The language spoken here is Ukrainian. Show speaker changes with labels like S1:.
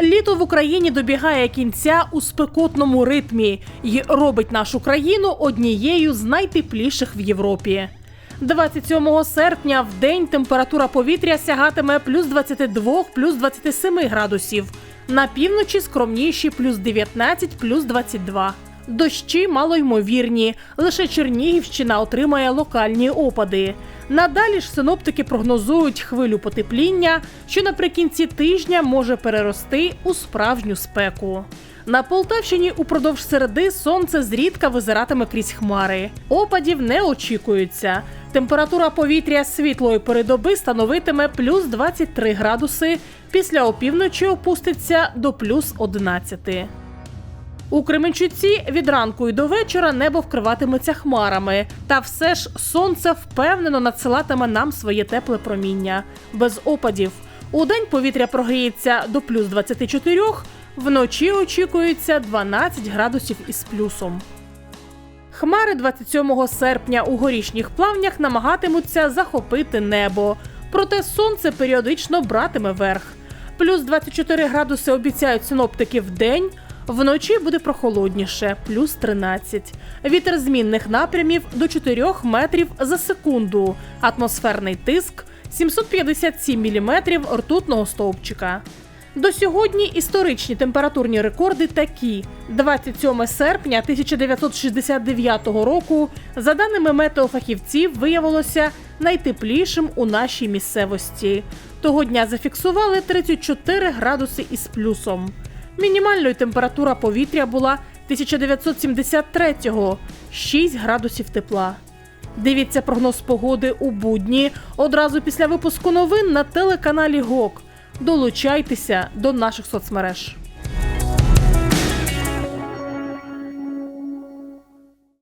S1: Літо в Україні добігає кінця у спекотному ритмі і робить нашу країну однією з найтепліших в Європі. 27 серпня в день температура повітря сягатиме плюс 22, плюс 27 градусів. На півночі скромніші плюс 19, плюс 22. Дощі малоймовірні. Лише Чернігівщина отримає локальні опади. Надалі ж синоптики прогнозують хвилю потепління, що наприкінці тижня може перерости у справжню спеку. На Полтавщині упродовж середи сонце зрідка визиратиме крізь хмари. Опадів не очікується. Температура повітря світлої передоби становитиме плюс 23 градуси. Після опівночі опуститься до плюс 11. У Кременчуці від ранку і до вечора небо вкриватиметься хмарами, та все ж сонце впевнено надсилатиме нам своє тепле проміння без опадів. У день повітря прогріється до плюс 24, вночі очікується 12 градусів із плюсом. Хмари 27 серпня у горішніх плавнях намагатимуться захопити небо, проте сонце періодично братиме верх. Плюс 24 градуси обіцяють синоптики в день. Вночі буде прохолодніше, плюс 13. Вітер змінних напрямів до 4 метрів за секунду. Атмосферний тиск 757 міліметрів ртутного стовпчика. До сьогодні історичні температурні рекорди такі: 27 серпня 1969 року, за даними метеофахівців, виявилося найтеплішим у нашій місцевості. Того дня зафіксували 34 градуси із плюсом. Мінімальною температура повітря була 1973-го 6 градусів тепла. Дивіться прогноз погоди у будні одразу після випуску новин на телеканалі ГОК. Долучайтеся до наших соцмереж.